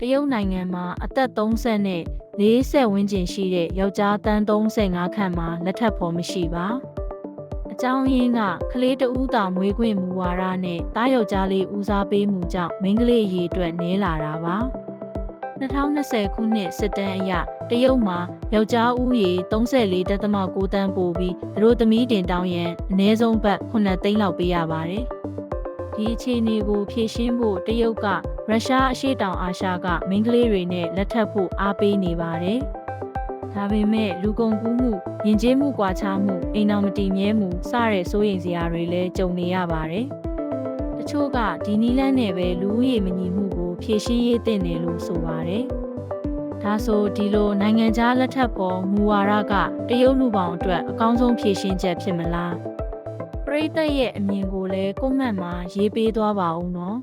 တရုတ်နိုင်ငံမှာအသက်30နဲ့40ဝန်းကျင်ရှိတဲ့ယောက်ျားတန်း35ခန့်မှာလက်ထပ်ဖို့မရှိပါအကြောင်းရင်းကကလေးတဦးသာမွေးခွင့်မူဝါဒနဲ့တားယောက်ျားလေးဦးစားပေးမှုကြောင့်မိန်းကလေးရေအတွက်နည်းလာတာပါ2020ခုနှစ်စစ်တမ်းအရတရုတ်မှာယောက်ျားဦးရေ34.9တန်းပိုပြီးသူတို့သမီးတင်တောင်းရန်အနည်းဆုံးဘတ်9သိန်းလောက်ပေးရပါတယ် ဒီအခြေအနေကိုဖြေရှင်းဖို့တရုတ်ကရုရှားအရှေ့တောင်အာရှကမိန်းကလေးတွေနဲ့လက်ထပ်ဖို့အားပေးနေပါတယ်ဒါပေမဲ့လူကုန်ကူးမှုယဉ်ကျေးမှုကွာခြားမှုအိမ်တော်မတည်မြဲမှုစတဲ့စိုးရိမ်စရာတွေလည်းကြုံနေရပါတယ်တချို့ကဒီနီလန်းနဲ့ပဲလူဦးရေမညီမှုကိုဖြေရှင်းရေးတင်တယ်လို့ဆိုပါတယ်ဒါဆိုဒီလိုနိုင်ငံခြားလက်ထပ်ပေါ်မူဝါဒကတရုတ်လူပေါင်းအတွက်အကောင်းဆုံးဖြေရှင်းချက်ဖြစ်မလားပ ရိသတ်ရဲ့အမြင်ကိုလည်းကွန်မန့်မှာရေးပေးသွားပါဦးနော်